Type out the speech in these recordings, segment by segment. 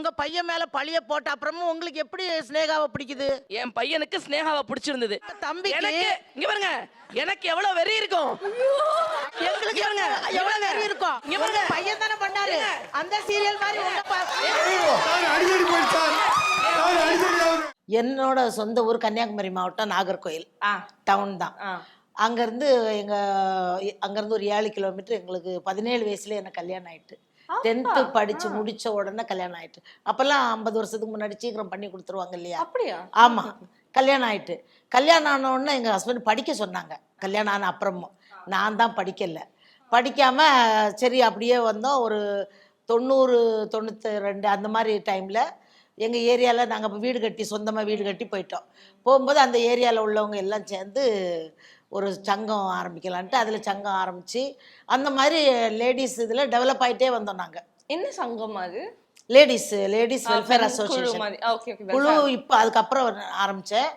உங்க பையன் மேல பழிய போட்ட அப்புறமும் உங்களுக்கு எப்படி ஸ்னேகாவை பிடிக்குது? என் பையனுக்கு ஸ்னேகாவை பிடிச்சிருந்தது. தம்பிக்கு எனக்கு இங்க பாருங்க எனக்கு எவ்வளவு வெறி இருக்கும்? எங்களுக்கு இங்க பாருங்க, எவ்வளவு. வெறி இருக்கும்? இங்க பாருங்க. பையன் தானே பண்ணாரு. அந்த சீரியல் மாதிரி அடிக்கடி போயிட்டு சார் சார். அடிக்கடி அவரு என்னோட சொந்த ஊர் கன்னியாகுமரி மாவட்டம் நாகர்கோயில் ஆ, டவுன் தான். ஆ. அங்கேருந்து எங்கள் அங்கேருந்து ஒரு ஏழு கிலோமீட்டர் எங்களுக்கு பதினேழு வயசுல எனக்கு கல்யாணம் ஆயிட்டு. டென்த்து படித்து முடிச்ச உடனே கல்யாணம் ஆயிட்டு. அப்போல்லாம் ஐம்பது வருஷத்துக்கு முன்னாடி சீக்கிரம் பண்ணி கொடுத்துருவாங்க இல்லையா? அப்படியா? ஆமாம் கல்யாணம் ஆயிட்டு. கல்யாணம் ஆன உடனே எங்கள் ஹஸ்பண்ட் படிக்க சொன்னாங்க. கல்யாணம் ஆன அப்புறமும். நான் தான் படிக்கல. படிக்காம சரி அப்படியே வந்தோம். ஒரு தொண்ணூறு தொண்ணூற்றி ரெண்டு அந்த மாதிரி டைமில் எங்கள் ஏரியாவில் நாங்கள் வீடு கட்டி சொந்தமாக வீடு கட்டி போயிட்டோம். போகும்போது அந்த ஏரியாவில் உள்ளவங்க எல்லாம் சேர்ந்து ஒரு சங்கம் ஆரம்பிக்கலான்ட்டு அதில் சங்கம் ஆரம்பித்து அந்த மாதிரி லேடிஸ் இதில் டெவலப் ஆகிட்டே வந்தோம் நாங்கள் என்ன சங்கம் அது? Ladies ladies welfare association. குழு இப்போ அதுக்கப்புறம் ஆரம்பித்தேன்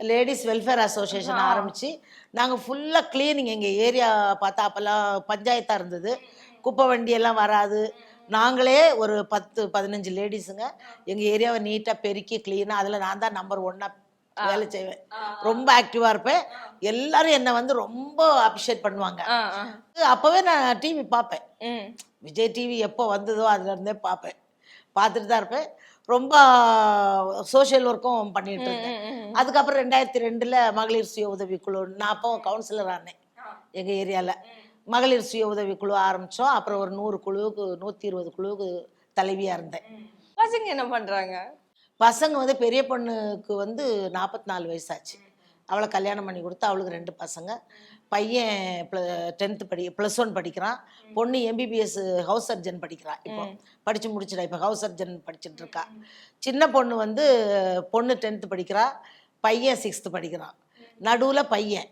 லேடிஸ் வெல்ஃபேர் அசோசியேஷன் ஆரம்பித்து நாங்கள் ஃபுல்லாக க்ளீனிங் எங்கள் ஏரியா பார்த்தா அப்போல்லாம் பஞ்சாயத்தாக இருந்தது. குப்பை வண்டியெல்லாம் வராது. நாங்களே ஒரு பத்து பதினஞ்சு லேடிஸுங்க. எங்கள் ஏரியாவை நீட்டாக பெருக்கி க்ளீனாக அதில் நான் தான் நம்பர் ஒன்னாக வேலை செய்வேன். ரொம்ப ஆக்டிவாக இருப்பேன். எல்லாரும் என்னை வந்து ரொம்ப அப்ரிஷியேட் பண்ணுவாங்க. அப்போவே நான் டிவி பார்ப்பேன். விஜய் டிவி எப்போ வந்ததோ அதுல இருந்தே பார்ப்பேன். பார்த்துட்டு தான் இருப்பேன். ரொம்ப சோஷியல் ஒர்க்கும் பண்ணிட்டு இருந்தேன். அதுக்கப்புறம் ரெண்டாயிரத்தி ரெண்டில் மகளிர் சுய உதவிக்குழு நான் அப்போ கவுன்சிலர் ஆனேன் எங்கள் ஏரியாவில் மகளிர் சுய உதவிக்குழு ஆரம்பித்தோம் அப்புறம் ஒரு நூறு குழுவுக்கு நூற்றி இருபது குழுவுக்கு தலைவியாக இருந்தேன். பசங்க என்ன பண்றாங்க? பசங்க வந்து பெரிய பொண்ணுக்கு வந்து நாற்பத்தி நாலு வயசாச்சு. அவளை கல்யாணம் பண்ணி கொடுத்து அவளுக்கு ரெண்டு பசங்க. பையன் டென்த்து படி ப்ளஸ் ஒன் படிக்கிறான். பொண்ணு எம்பிபிஎஸ் ஹவுஸ் சர்ஜன் படிக்கிறான் இப்போ. படித்து முடிச்சிடா இப்போ ஹவுஸ் சர்ஜன் படிச்சுட்டு இருக்கா. சின்ன பொண்ணு வந்து பொண்ணு டென்த்து படிக்கிறா பையன் சிக்ஸ்த்து படிக்கிறான். நடுவில் பையன்.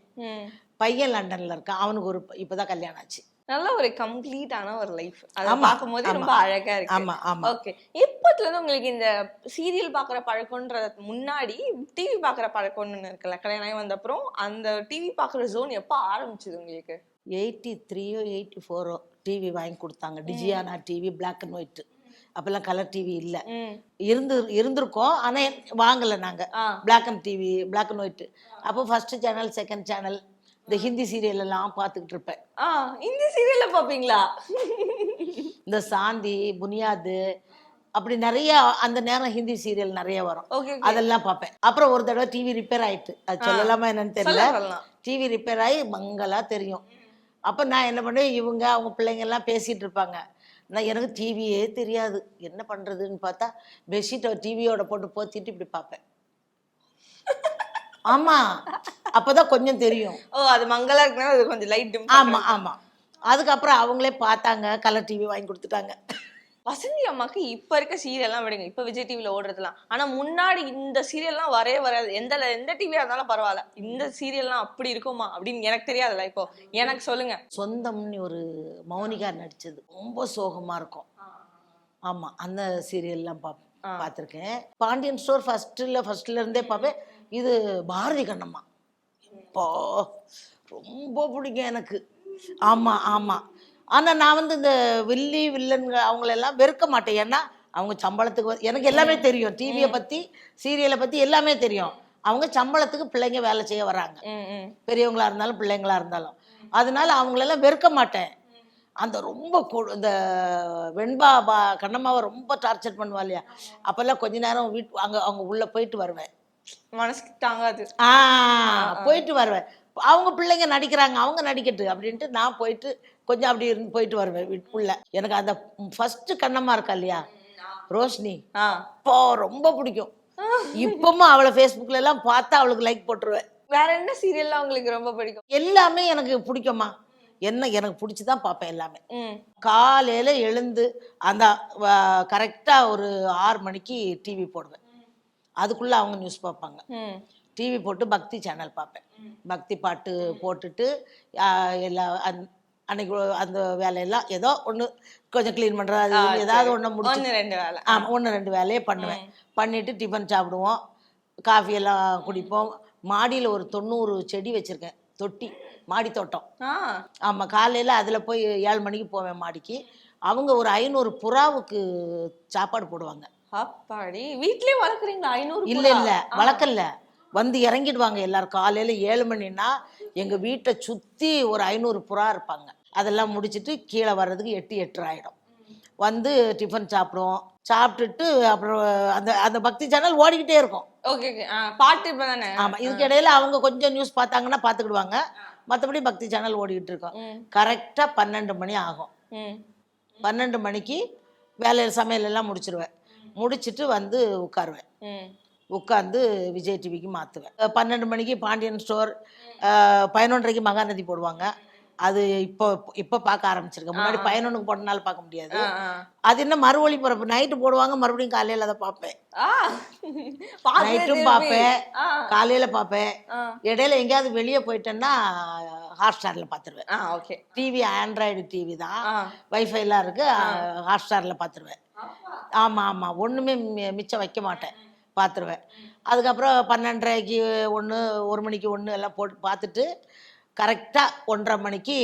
பையன் லண்டனில் இருக்கான். அவனுக்கு ஒரு இப்போ தான் கல்யாணம் ஆச்சு. நல்ல ஒரு கம்ப்ளீட்டான ஒரு லைஃப். அதை பார்க்கும்போது ரொம்ப. அழகா இருக்கு. ஆமா, ஆமா. ஓகே. எப்பத்துல இருந்து உங்களுக்கு இந்த சீரியல் பாக்குற பழக்கம்ன்றது முன்னாடி டிவி பாக்குற பழக்கம்னு இருக்குல்ல கல்யாணம் வந்த அப்புறம் அந்த டிவி பாக்குற ஜோன் எப்போ ஆரம்பிச்சது உங்களுக்கு? எயிட்டி த்ரீயோ எயிட்டி ஃபோரோ டிவி வாங்கி கொடுத்தாங்க. டிஜியானா டிவி பிளாக் அண்ட் ஒயிட் அப்போல்லாம் கலர் டிவி இல்லை. இருந்து இருந்திருக்கோம் ஆனால் வாங்கலை நாங்கள். Black and TV black and white அப்போ ஃபர்ஸ்ட் சேனல் செகண்ட் சேனல் இந்த ஹிந்தி சீரியல் எல்லாம் பார்த்துக்கிட்டு இருப்பேன் ஆ இந்த சீரியல்ல பாப்பீங்களா இந்த சாந்தி புனியாது அப்படி நிறைய அந்த நேரம் ஹிந்தி சீரியல் நிறைய வரும். அதெல்லாம் பார்ப்பேன். அப்புறம் ஒரு தடவை டிவி ரிப்பேர் ஆயிட்டு. அது சொல்லலாமா என்னன்னு தெரியல. டிவி ரிப்பேர் ஆகி மங்களா தெரியும். அப்போ நான் என்ன பண்ணுவேன் இவங்க அவங்க பிள்ளைங்க எல்லாம் பேசிட்டு இருப்பாங்க. நான் எனக்கு டிவியே தெரியாது. என்ன பண்ணுறதுன்னு பார்த்தா பெட்ஷீட்டை டிவியோட போட்டு போத்திட்டு இப்படி பார்ப்பேன். ஆமாம் அப்பதான் கொஞ்சம் தெரியும். ஓ அது மங்களா இருக்குன்னா அது கொஞ்சம் லைட் ஆமாம் ஆமாம் அதுக்கப்புறம் அவங்களே பார்த்தாங்க கலர் டிவி வாங்கி கொடுத்துட்டாங்க. வசந்தி அம்மாக்கு இப்ப இருக்க சீரியல்லாம் விடுங்க. இப்ப விஜய் டிவில ஓடுறதுலாம் ஆனா முன்னாடி இந்த சீரியல்லாம் வரவே வராது. எந்த எந்த டிவியா இருந்தாலும் பரவாயில்ல. இந்த சீரியல்லாம் அப்படி இருக்குமா? அப்படின்னு எனக்கு தெரியாதுல்ல இப்போ எனக்கு சொல்லுங்க. சொந்தம்னு ஒரு மௌனிகா நடிச்சது. ரொம்ப சோகமாக இருக்கும். ஆமாம் அந்த சீரியல்லாம் பா பார்த்துருக்கேன் பாண்டியன் ஸ்டோர் ஃபஸ்ட்டில் ஃபஸ்ட்டில் இருந்தே பார்ப்பேன் இது பாரதி கண்ணம்மா. இப்போ ரொம்ப பிடிக்கும் எனக்கு. ஆமாம் ஆமாம் ஆனால் நான் வந்து இந்த வில்லி வில்லன்க அவங்களெல்லாம் வெறுக்க மாட்டேன். ஏன்னா அவங்க சம்பளத்துக்கு எனக்கு எல்லாமே தெரியும். டிவியை பற்றி சீரியலை பற்றி எல்லாமே தெரியும். அவங்க சம்பளத்துக்கு பிள்ளைங்க வேலை செய்ய வராங்க. ம், ம். பெரியவங்களா இருந்தாலும் பிள்ளைங்களா இருந்தாலும். அதனால அவங்களெல்லாம் வெறுக்க மாட்டேன். அந்த ரொம்ப இந்த வெண்பா பா கண்ணம்மாவை ரொம்ப டார்ச்சர் பண்ணுவா இல்லையா? அப்போல்லாம் கொஞ்ச நேரம் வீட்டு அங்கே அவங்க உள்ளே போயிட்டு வருவேன். மனசுக்கு தாங்காது. ஆ போயிட்டு வருவேன். அவங்க பிள்ளைங்க நடிக்கிறாங்க அவங்க நடிக்கட்டு அப்படின்ட்டு நான் போயிட்டு கொஞ்சம் அப்படி இருந்து போயிட்டு வருவேன் வீட்டுக்குள்ள எனக்கு அந்த ஃபர்ஸ்ட் கண்ணம்மா இருக்கா இல்லையா? ரோஷினி. அப்போ ரொம்ப பிடிக்கும். இப்பவும் அவளை ஃபேஸ்புக்கில் எல்லாம் பார்த்தா அவளுக்கு லைக் போட்டுருவேன். வேற என்ன சீரியல்லாம் உங்களுக்கு ரொம்ப பிடிக்கும்? எல்லாமே எனக்கு பிடிக்குமா என்ன எனக்கு பிடிச்சி தான் பார்ப்பேன் எல்லாமே. காலையில் எழுந்து அந்த கரெக்டாக ஒரு ஆறு மணிக்கு டிவி போடுவேன். அதுக்குள்ளே அவங்க நியூஸ் பார்ப்பாங்க. டிவி போட்டு பக்தி சேனல் பார்ப்பேன். பக்தி பாட்டு போட்டுட்டு எல்லா அன்- அன்னைக்கு அந்த வேலையெல்லாம் ஏதோ ஒன்று கொஞ்சம் க்ளீன் பண்ணுறது அது ஏதாவது ஒன்று முடிச்சு ரெண்டு வேலை. ஆமாம் ஒன்று ரெண்டு வேலையே பண்ணுவேன். பண்ணிவிட்டு டிஃபன் சாப்பிடுவோம். காஃபி எல்லாம் குடிப்போம். மாடியில் ஒரு தொண்ணூறு செடி வச்சுருக்கேன் தொட்டி மாடி தோட்டம். ஆமாம் காலையில் அதில் போய் ஏழு மணிக்கு போவேன் மாடிக்கு. அவங்க ஒரு ஐநூறு புறாவுக்கு சாப்பாடு போடுவாங்க. அப்பாடி. வீட்லயே வளர்க்குறீங்களா? ஐநூறு இல்ல இல்ல. வழக்கல்ல வந்து இறங்கிடுவாங்க எல்லாரும். காலையில ஏழு மணின்னா எங்க வீட்டை சுத்தி ஒரு ஐநூறு புறா இருப்பாங்க. அதெல்லாம் முடிச்சிட்டு கீழே வர்றதுக்கு எட்டு எட்டு ஆயிடும். வந்து டிஃபன் சாப்பிடுவோம். சாப்பிட்டுட்டு அப்புறம் அந்த அந்த பக்தி சேனல் ஓடிக்கிட்டே இருக்கும். ஓகே பாட்டு இப்ப தானே? ஆமா. இதுக்கு இடையில அவங்க கொஞ்சம் நியூஸ் பார்த்தாங்கன்னா பார்த்துக்கிடுவாங்க. மற்றபடி பக்தி சேனல் ஓடிக்கிட்டு இருக்கோம். கரெக்டாக பன்னெண்டு மணி ஆகும். பன்னெண்டு மணிக்கு வேலையில் சமையல் எல்லாம் முடிச்சிருவேன். முடிச்சிட்டு வந்து உட்காருவேன். உட்காந்து விஜய் டிவிக்கு மாற்றுவேன் பன்னெண்டு மணிக்கு பாண்டியன் ஸ்டோர் பதினொன்றரைக்கு மகாநதி போடுவாங்க. அது இப்போ இப்போ பார்க்க ஆரம்பிச்சிருக்கேன். முன்னாடி பதினொன்றுக்கு போட்டனால பார்க்க முடியாது. அது என்ன மறு ஒளிபரப்பு நைட்டு போடுவாங்க மறுபடியும் காலையில் அதை பார்ப்பேன். நைட்டும்? பார்ப்பேன். காலையில் பார்ப்பேன். இடையில எங்கேயாவது வெளியே போயிட்டேன்னா ஹாட் ஸ்டாரில் பார்த்துருவேன் ஓகே டிவி ஆண்ட்ராய்டு டிவி தான். வைஃபைலாம் இருக்கு. ஹாட் ஸ்டாரில் பார்த்துருவேன். ஆமாம் ஆமாம் ஒன்றுமே மிச்சம் வைக்க மாட்டேன். பார்த்துருவேன் அதுக்கப்புறம் பன்னெண்டரைக்கு ஒன்று ஒரு மணிக்கு ஒன்று எல்லாம் போட்டு பார்த்துட்டு கரெக்டாக ஒன்றரை மணிக்கு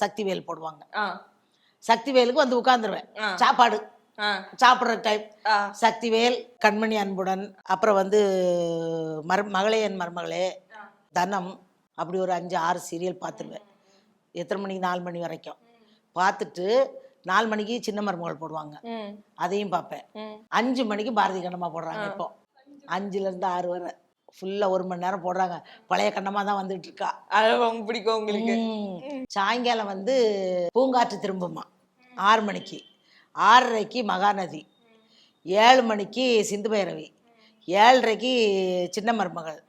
சக்திவேல் போடுவாங்க. ஆ. சக்திவேலுக்கு வந்து உட்காந்துருவேன். சாப்பாடு. சாப்பிட்ற டைம். சக்திவேல் கண்மணி அன்புடன் அப்புறம் வந்து மர் மகளே என் மருமகளே தனம் அப்படி ஒரு அஞ்சு ஆறு சீரியல் பார்த்துருவேன் எத்தனை மணிக்கு? நாலு மணி வரைக்கும். பார்த்துட்டு நாலு மணிக்கு சின்ன மருமகள் போடுவாங்க. அதையும் பார்ப்பேன். அஞ்சு மணிக்கு பாரதி கண்ணம்மா போடுறாங்க இப்போ. அஞ்சுலேருந்து ஆறு வரை. ஃபுல்லாக ஒரு மணி நேரம் போடுறாங்க. பழைய கண்ணம்மா தான் வந்துட்டு இருக்கா. பிடிக்கும் உங்களுக்கு. சாயங்காலம் வந்து பூங்காற்று திரும்புமா. ஆறு மணிக்கு. ஆறரைக்கு மகாநதி. ஏழு மணிக்கு சிந்து பைரவி. ஏழரைக்கு சின்ன மருமகள்.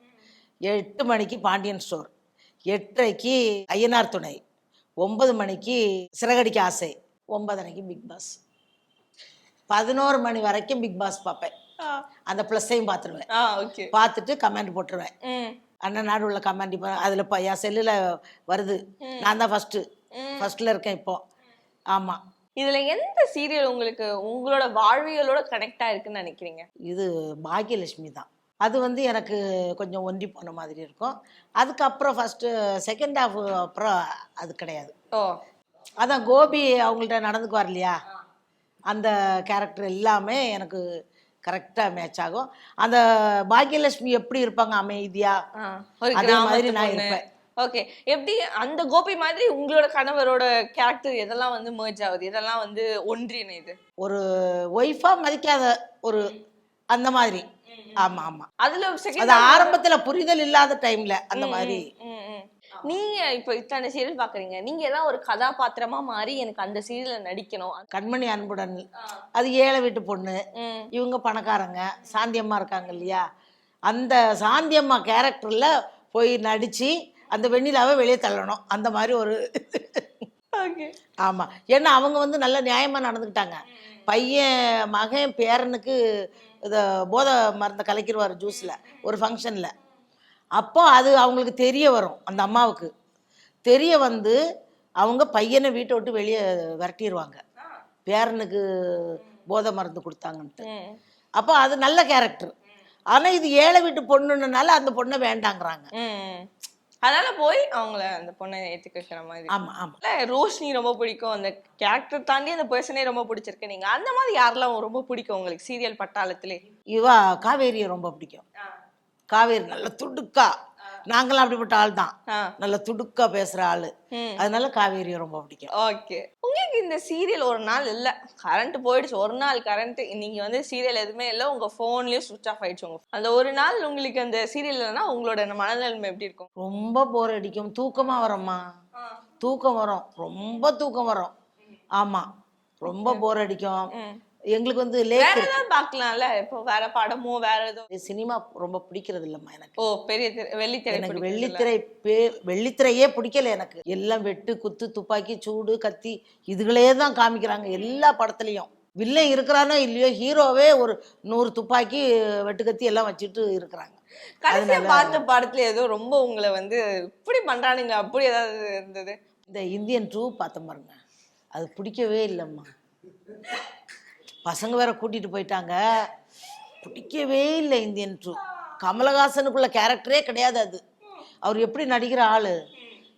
எட்டு மணிக்கு பாண்டியன் ஸ்டோர். எட்டரைக்கு ஐயனார் துணை. ஒன்பது மணிக்கு சிறகடிக்க ஆசை. ஒன்பதரைக்கு பிக் பாஸ் பதினோரு மணி வரைக்கும் பிக் பாஸ் பார்ப்பேன். அந்த ப்ளஸ்ஸையும் பார்த்துருவேன். பார்த்துட்டு கமெண்ட் போட்டுருவேன். அண்ணன் நாடு உள்ள கமெண்ட் இப்போ அதில் இப்போ என் செல்லில் வருது. நான் தான் ஃபஸ்ட்டு. ஃபஸ்ட்டில் இருக்கேன் இப்போ. ஆமாம் இதுல எந்த சீரியல் உங்களுக்கு உங்களோட வாழ்வியலோட கனெக்ட் ஆயிருக்குன்னு நினைக்கிறீங்க? இது பாக்கியலட்சுமி தான். அது வந்து எனக்கு கொஞ்சம் ஒன்றி போன மாதிரி இருக்கும். அதுக்கப்புறம் ஃபஸ்ட்டு செகண்ட் ஹாஃப் அப்புறம் அது கிடையாது. ஓ. அதான் கோபி அவங்கள்ட்ட நடந்துக்குவார் இல்லையா? அந்த கேரக்டர் எல்லாமே எனக்கு கரெக்டாக மேட்ச் ஆகும். அந்த பாக்கியலட்சுமி எப்படி இருப்பாங்க? அமைதியாக ஒரு அதே மாதிரி நான் இருப்பேன். ஓகே எப்படி அந்த கோபி மாதிரி உங்களோட கணவரோட கேரக்டர் எதெல்லாம் வந்து merge ஆகுது? இதெல்லாம் வந்து ஒன்றிணைது ஒரு ஒய்ஃபாக மதிக்காத ஒரு அந்த மாதிரி. ஆமாம் ஆமாம் அதுல அது ஆரம்பத்துல புரிதல் இல்லாத டைம்ல அந்த மாதிரி. நீங்க இப்ப இத்தனை சீரியல் பாக்குறீங்க. நீங்க ஏதாவது ஒரு கதாபாத்திரமா மாறி எனக்கு அந்த சீரியல்ல நடிக்கணும். கண்மணி அன்புடன் அது ஏழை வீட்டு பொண்ணு. இவங்க பணக்காரங்க. சாந்தியம்மா இருக்காங்க இல்லையா? அந்த சாந்தியம்மா கேரக்டர்ல போய் நடிச்சு அந்த வெண்ணிலாவை வெளியே தள்ளணும். அந்த மாதிரி ஒரு okay. ஆமா. ஏன்னா அவங்க வந்து நல்ல நியாயமா நடந்துக்கிட்டாங்க. பையன் மகன் பேரனுக்கு இதை போதை மருந்தை கலக்கிடுவார் ஜூஸ்ல ஒரு ஃபங்க்ஷன்ல அப்போ அது அவங்களுக்கு தெரிய வரும் அந்த அம்மாவுக்கு. தெரிய வந்து அவங்க பையனை வீட்டை விட்டு வெளியே விரட்டிடுவாங்க பேரனுக்கு போதை மருந்து கொடுத்தாங்கன்ட்டு. அப்போ அது நல்ல கேரக்டர் ஆனா இது ஏழை வீட்டு பொண்ணுனால அந்த பொண்ணை வேண்டாங்கிறாங்க. அதனால போய் அவங்கள அந்த பொண்ணை ஏத்துக்க வைக்கிற மாதிரி ஆமா ஆமா. ரோஷினி ரொம்ப பிடிக்கும். அந்த கேரக்டர் தாண்டி அந்த பர்சனே ரொம்ப பிடிச்சிருக்கு. நீங்க அந்த மாதிரி யாரெல்லாம் ரொம்ப பிடிக்கும் உங்களுக்கு? சீரியல் பட்டாளத்திலே? இவா காவேரியை ரொம்ப பிடிக்கும். காவேரி நல்ல துடுக்கா. நாங்களாம் அப்படிப்பட்ட ஆள் தான் நல்ல துடுக்கா பேசுற ஆளு. அதனால காவேரியை ரொம்ப பிடிக்கும். ஓகே. உங்களுக்கு இந்த சீரியல் ஒரு நாள் இல்ல. கரண்ட் போயிடுச்சு. ஒரு நாள் கரண்ட். நீங்க வந்து சீரியல் எதுவுமே இல்ல. உங்க போன்லயும் சுவிச் ஆஃப் ஆயிடுச்சு உங்க அந்த ஒரு நாள் உங்களுக்கு அந்த சீரியல் இல்லைன்னா உங்களோட மனநிலைமை எப்படி இருக்கும்? ரொம்ப போர் அடிக்கும். தூக்கமா வரும்மா. தூக்கம் வரும். ரொம்ப தூக்கம் வரும். ஆமா. ரொம்ப போர் அடிக்கும். எங்களுக்கு வந்து வேற ஏதாவது பார்க்கலாம்ல? இப்போ வேற படமோ வேற ஏதோ. சினிமா ரொம்ப பிடிக்கிறது இல்லம்மா எனக்கு. ஓ பெரிய திரை வெள்ளித்திரை எனக்கு? வெள்ளித்திரை வெள்ளித்திரையே பிடிக்கல எனக்கு. எல்லாம் வெட்டு குத்து துப்பாக்கி சூடு கத்தி இதுகளே தான் காமிக்கிறாங்க எல்லா படத்துலையும். வில்லன் இருக்கிறானோ இல்லையோ ஹீரோவே ஒரு நூறு துப்பாக்கி வெட்டு கத்தி எல்லாம் வச்சுட்டு இருக்கிறாங்க. கடைசியா பார்த்த படத்துல ஏதோ ரொம்ப உங்களை வந்து இப்படி பண்றானுங்க அப்படி ஏதாவது இருந்தது. இந்த இந்தியன் டூ பார்த்தேன் பாருங்க. அது பிடிக்கவே இல்லைம்மா. பசங்க வேற கூட்டிட்டு போயிட்டாங்க. பிடிக்கவே இல்லை இந்தியன் டூ கமலஹாசனுக்குள்ள கேரக்டரே கிடையாது அது. அவர் எப்படி நடிக்கிற ஆள்?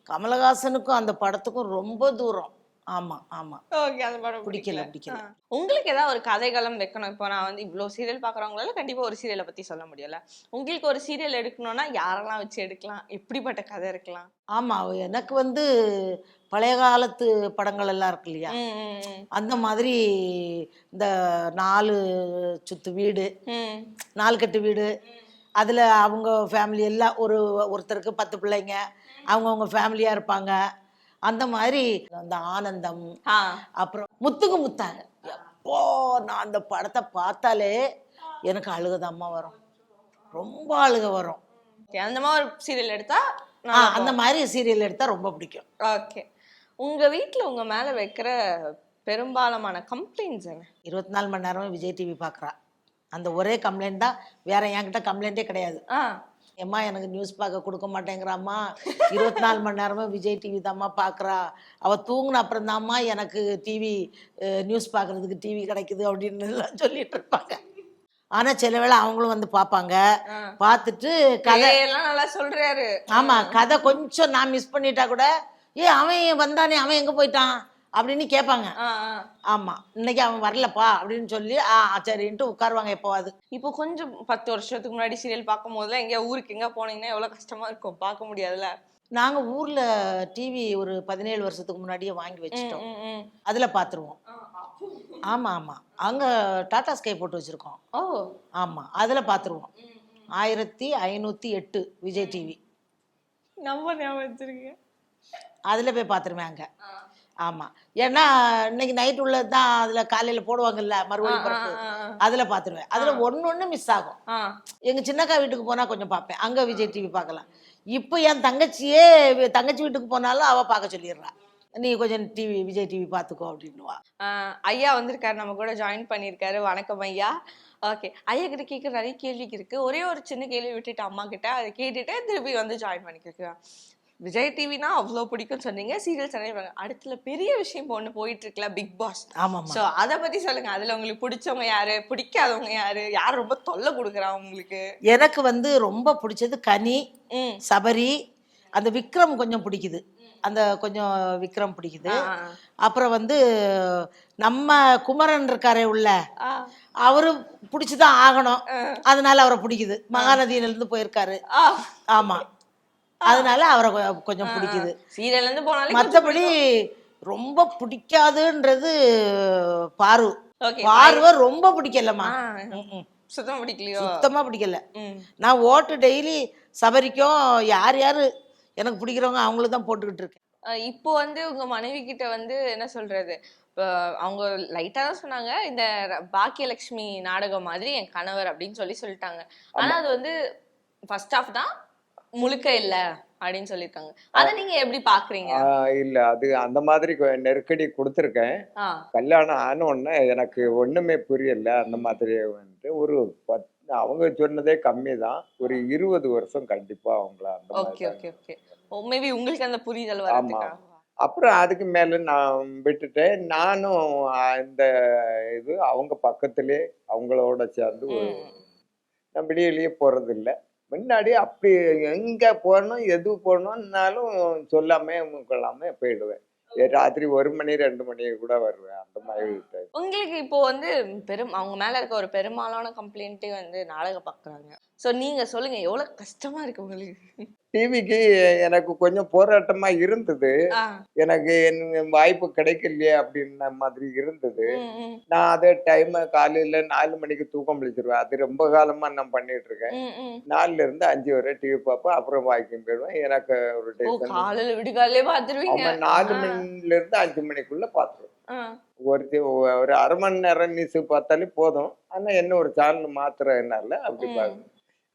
கமலஹாசனுக்கும் அந்த படத்துக்கும் ரொம்ப தூரம். ஆமா ஆமா. ஓகே அந்த படம் பிடிக்கல, பிடிக்கல. உங்களுக்கு ஏதாவது ஒரு கதைகளம் வைக்கணும். இப்போ நான் வந்து இவ்வளோ சீரியல் பார்க்குறவங்களால கண்டிப்பா ஒரு சீரியலை பத்தி சொல்ல முடியல உங்களுக்கு ஒரு சீரியல் எடுக்கணும்னா யாரெல்லாம் வச்சு எடுக்கலாம்? எப்படிப்பட்ட கதை இருக்கலாம்? ஆமா எனக்கு வந்து பழைய காலத்து படங்கள் எல்லாம் இருக்கு இல்லையா. அந்த மாதிரி இந்த நாலு சுத்து வீடு. நாலு கட்டு வீடு அதில் அவங்க ஃபேமிலி எல்லாம் ஒரு ஒருத்தருக்கு பத்து பிள்ளைங்க. அவங்கவுங்க ஃபேமிலியாக இருப்பாங்க. அந்த மாதிரி அந்த ஆனந்தம். அப்புறம் முத்துக்கு முத்தாக எப்போ நான் அந்த படத்தை பார்த்தாலே எனக்கு அழுகதாம்மா வரும். ரொம்ப அழுக வரும். அந்த மாதிரி ஒரு சீரியல் எடுத்தா அந்த மாதிரி சீரியல் எடுத்தால் ரொம்ப பிடிக்கும். ஓகே உங்க வீட்ல உங்க மேல வைக்கிற பெரும்பாலான கம்ப்ளைண்ட்ஸ் என்ன? இருபத்தி நாலு மணி நேரமும் விஜய் டிவி பார்க்குறா. அந்த ஒரே கம்ப்ளைண்ட் தான் வேற என்கிட்ட கம்ப்ளைண்ட்டே கிடையாது. ஏம்மா எனக்கு நியூஸ் பார்க்க கொடுக்க மாட்டேங்கிறாம்மா. இருபத்தி நாலு மணி நேரமும் விஜய் டிவி தாம்மா பார்க்குறா. அவள் தூங்கின அப்புறம் தாம்மா எனக்கு டிவி நியூஸ் பார்க்குறதுக்கு டிவி கிடைக்குது அப்படின்னு எல்லாம் சொல்லிட்டு இருப்பாங்க. ஆனால் சில வேளை அவங்களும் வந்து பார்ப்பாங்க. ஆ. பார்த்துட்டு கதை கதையெல்லாம் நல்லா சொல்றாரு. ஆமாம் கதை கொஞ்சம் நான் மிஸ் பண்ணிட்டா கூட ஏ அவன் வந்தானே அவன் எங்கே போயிட்டான்? அப்படின்னு கேட்பாங்க ஆ, ஆ. ஆமாம் இன்னைக்கு அவன் வரலப்பா அப்படின்னு சொல்லி ஆ சரின்ட்டு உட்காருவாங்க எப்போவாது. இப்போ கொஞ்சம் பத்து வருஷத்துக்கு முன்னாடி சீரியல் பார்க்கும் போதுல எங்க ஊருக்கு எங்க போனீங்கன்னா எவ்வளவு கஷ்டமா இருக்கும் பார்க்க முடியாதுல்ல? நாங்கள் ஊரில் டிவி ஒரு பதினேழு வருஷத்துக்கு முன்னாடியே வாங்கி வச்சுட்டோம். அதில் பார்த்துருவோம். ஆமாம் ஆமாம் அங்கே டாடா ஸ்கை போட்டு வச்சுருக்கோம். ஓ. ஆமாம் அதில் பார்த்துருவோம். ஆயிரத்தி ஐநூற்றி எட்டு விஜய் டிவி நம்பர் ஞாபகம் வச்சிருக்கீங்க. அதில் போய் பார்த்துருவேன் அங்கே. ஆமாம் ஏன்னா இன்னைக்கு நைட் உள்ளது தான் அதில் காலையில் போடுவாங்கல்ல மறுபடியும் ஆ. அதில் பார்த்துருவேன் அதில் ஒன்று ஒன்று மிஸ் ஆகும். எங்கள் சின்னக்கா வீட்டுக்கு போனால் கொஞ்சம் பார்ப்பேன் அங்கே விஜய் டிவி பார்க்கலாம் இப்போ என் தங்கச்சியே தங்கச்சி வீட்டுக்கு போனாலும் அவள் பார்க்க சொல்லிடுறா. நீ கொஞ்சம் டிவி விஜய் டிவி பார்த்துக்கோ அப்படின்னுவா. ஐயா வந்திருக்காரு. நம்ம கூட ஜாயின் பண்ணியிருக்காரு. வணக்கம் ஐயா. ஓகே ஐயா கிட்ட கேட்குற நிறைய கேள்வி இருக்கு. ஒரே ஒரு சின்ன கேள்வி விட்டுட்டு அம்மா கிட்ட அதை கேட்டுட்டு திருப்பி வந்து ஜாயின் பண்ணிக்கிறேன். விஜய் டிவினா அவ்வளோ பிடிக்கும் சொன்னீங்க சீரியல்ஸ் நிறைய அடுத்துல பெரிய விஷயம் ஒன்று போயிட்டு இருக்குல்ல பிக் பாஸ் ஆமாம்மா. ஸோ அதை பத்தி சொல்லுங்க. அதுல உங்களுக்கு பிடிச்சவங்க யாரு பிடிக்காதவங்க யாரு யார் ரொம்ப தொல்லை கொடுக்குறா உங்களுக்கு? எனக்கு வந்து ரொம்ப பிடிச்சது கனி சபரி அந்த விக்ரம் கொஞ்சம் பிடிக்குது. அந்த கொஞ்சம் விக்ரம் பிடிக்குது. அப்புறம் வந்து நம்ம குமரன் இருக்காரே உள்ள அவரு பிடிச்சுதான் ஆகணும். அதனால அவரை பிடிக்குது. மகாநதியிலிருந்து போயிருக்காரு. ஆமா. அதனால அவரை கொஞ்சம் பிடிக்குது. சீரியல்ல இருந்து போனாலே மற்றபடி ரொம்ப பிடிக்காதுன்றது பாரு. பார்வை ரொம்ப பிடிக்கலம்மா. சுத்தம் பிடிக்கலையோ? சுத்தமா பிடிக்கல. நான் ஓட்டு டெய்லி சபரிக்கும் யார் யார் எனக்கு பிடிக்கிறவங்க அவங்களுக்கு தான் போட்டுக்கிட்டு இருக்கேன். இப்போ வந்து உங்க மனைவி கிட்ட வந்து என்ன சொல்றது? அவங்க லைட்டா தான் சொன்னாங்க இந்த பாக்கியலட்சுமி நாடகம் மாதிரி என் கணவர் அப்படின்னு சொல்லி சொல்லிட்டாங்க. ஆனா அது வந்து ஃபர்ஸ்ட் ஆஃப் தான்? முழுக்க இல்ல அப்படின்னு சொல்லியிருக்காங்க அதை நீங்க எப்படி பாக்குறீங்க? இல்ல அது அந்த மாதிரி நெருக்கடி கொடுத்துருக்கேன். கல்யாணம் ஆன உடனே எனக்கு ஒண்ணுமே புரியல. அந்த மாதிரி வந்துட்டு ஒரு பத் அவங்க சொன்னதே கம்மி தான் ஒரு இருபது வருஷம் கண்டிப்பா அவங்கள அந்த ஓகே ஓகே ஓகே. மேபி உங்களுக்கு அந்த புரிதல் வரதுக்கா அப்புறம் அதுக்கு மேல நான் விட்டுட்டேன். நானும் இந்த இது அவங்க பக்கத்திலே அவங்களோட சேர்ந்து. நான் வெளியிலேயே போறது இல்ல முன்னாடி அப்படி எங்க போகணும் எது போகணும்னாலும் சொல்லாம கொள்ளாம போயிடுவேன். ராத்திரி ஒரு மணி ரெண்டு மணி கூட வருவேன். அந்த மாதிரி. உங்களுக்கு இப்போ வந்து பெரும் அவங்க மேல இருக்க ஒரு பெரும்பாலான கம்ப்ளைண்ட்டே வந்து நாடகம் பாக்குறாங்க சோ நீங்க சொல்லுங்க எவ்வளவு கஷ்டமா இருக்கு உங்களுக்கு? டிவிக்கு எனக்கு கொஞ்சம் போராட்டமா இருந்தது. எனக்கு என் வாய்ப்பு கிடைக்கலையே அப்படின்ன மாதிரி இருந்தது. நான் அதே டைம் காலையில நாலு மணிக்கு தூக்கம் விழிச்சிருவேன். அது ரொம்ப காலமா நான் பண்ணிட்டு இருக்கேன். நாலுல இருந்து அஞ்சு வரை டிவி பார்ப்பேன். அப்புறம் வாக்கிங் போயிடுவேன். எனக்கு ஒரு டென்ஷன் நாலு மணில இருந்து அஞ்சு மணிக்குள்ள பாத்துருவேன் ஒரு ஒரு அரை மணி நேரம் நியூஸ் பார்த்தாலே போதும். ஆனா என்ன ஒரு சேனல் மாத்துறதுனால அப்படி ம்.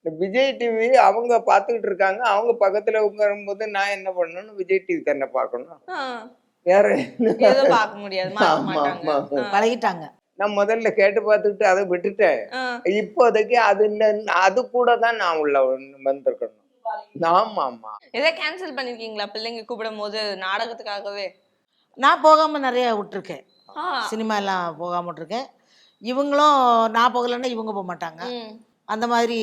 விஜய் டிவி அவங்க பார்த்துக்கிட்டு இருக்காங்க. அவங்க பக்கத்துல உட்காரும்போது நான் என்ன பண்ணணும்? விஜய் டிவி தானே பார்க்கணும். ஆ. வேற பார்க்க முடியாது. பழகிட்டாங்க. நான் முதல்ல கேட்டு பார்த்துக்கிட்டு அதை விட்டுட்டேன். இப்போதைக்கு அது அது கூட தான் நான் உள்ள வந்து- வந்திருக்கணும். ஆமா ஆமா. எதை கேன்சல் பண்ணிருக்கீங்களா? பிள்ளைங்க கூப்பிடும் போது நாடகத்துக்காகவே? நான் போகாமல் நிறைய விட்டுருக்கேன். சினிமா எல்லாம் போகாம விட்டுருக்கேன். இவங்களும் நான் போகலைன்னா இவங்க போக மாட்டாங்க. அந்த மாதிரி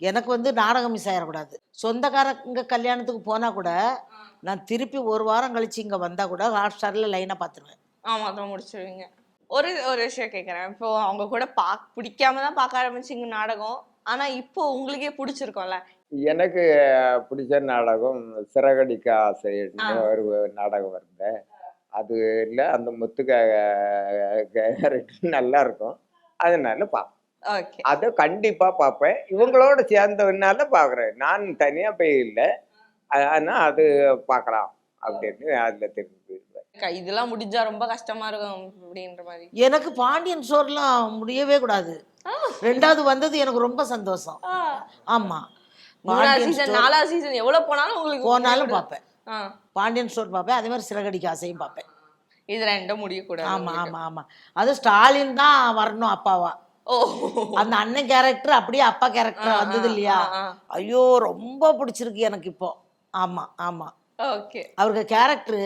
எனக்கு வந்து நாடகம் மிஸ் ஆகிடக்கூடாது சொந்தக்காரங்க கல்யாணத்துக்கு போனால் கூட நான் திருப்பி ஒரு வாரம் கழிச்சு இங்கே வந்தால் கூட ஹாட் ஸ்டாரில் லைனாக பார்த்துருவேன் ஆமா அதான் முடிச்சிருவீங்க. ஒரு ஒரு விஷயம் கேக்குறேன். இப்போ அவங்க கூட பா பிடிக்காம தான் பார்க்க ஆரம்பிச்சீங்க நாடகம். ஆனா இப்போ உங்களுக்கே பிடிச்சிருக்கோம்ல? எனக்கு பிடிச்ச நாடகம் சிறகடிக்க ஆசைன்னு ஒரு நாடகம் வருது அது இல்லை அந்த முத்துக்க கேரக்டர் நல்லா இருக்கும். அதனால பார்ப்பேன் ஓகே அதை கண்டிப்பா பார்ப்பேன். இவங்களோட சேர்ந்ததுனால பார்க்குறேன். நான் தனியா போய் இல்லை. ஆனா அது பார்க்கலாம் அப்படின்னு அதுல தெரிஞ்சு இதெல்லாம் முடிஞ்சா ரொம்ப கஷ்டமா இருக்கும் அப்படின்ற மாதிரி. எனக்கு பாண்டியன் ஸ்டோர்லாம் முடியவே கூடாது. ரெண்டாவது வந்தது எனக்கு ரொம்ப சந்தோஷம். பாண்டியன் சீசன் நாலாவது சீசன் எவ்வளவு போனாலும் உங்களுக்கு போனாலும் பார்ப்பேன். பாண்டியன் ஸ்டோர் பார்ப்பேன். அதே மாதிரி சிறகடிக்க ஆசையும் பார்ப்பேன். இது ரெண்டும் முடியக்கூடாது ஆமா ஆமா ஆமா. அது ஸ்டாலின் தான் வரணும் அப்பாவா? அந்த அண்ணன் கேரக்டர் அப்படியே அப்பா கேரக்டர் வந்தது இல்லையா? ஐயோ ரொம்ப பிடிச்சிருக்கு எனக்கு இப்போ. ஆமா ஆமா. ஓகே. அவருக்கு கேரக்டரு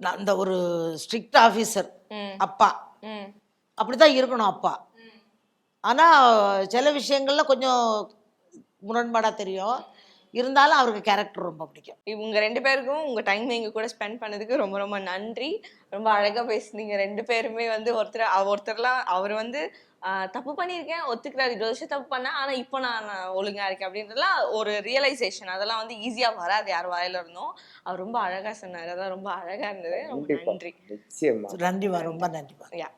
அந்த ஒரு ஸ்ட்ரிக்ட் ஆஃபீஸர் அப்பா. அப்படிதான் இருக்கணும் அப்பா. ஆனா சில விஷயங்கள்ல கொஞ்சம் முரண்பாடா தெரியும். இருந்தாலும் அவருக்கு கேரக்டர் ரொம்ப பிடிக்கும். இவங்க ரெண்டு பேருக்கும் உங்க டைம் எங்க கூட ஸ்பெண்ட் பண்ணதுக்கு ரொம்ப ரொம்ப நன்றி. ரொம்ப அழகா பேசுனீங்க. ரெண்டு பேருமே வந்து ஒருத்தர் ஒருத்தர்லாம் அவர் வந்து ஆஹ், தப்பு பண்ணியிருக்கேன் ஒத்துக்கிறாரு. இருபது வருஷம் தப்பு பண்ணேன் ஆனா இப்போ நான் ஒழுங்கா இருக்கேன் அப்படின்றதுலாம் ஒரு ரியலைசேஷன் அதெல்லாம் வந்து ஈஸியா வராது யார் வாயில இருந்தோம். அவர் ரொம்ப அழகா சொன்னாரு. அதான் ரொம்ப அழகா இருந்தது. ரொம்ப நன்றி. நன்றிவா ரொம்ப நன்றிவா யா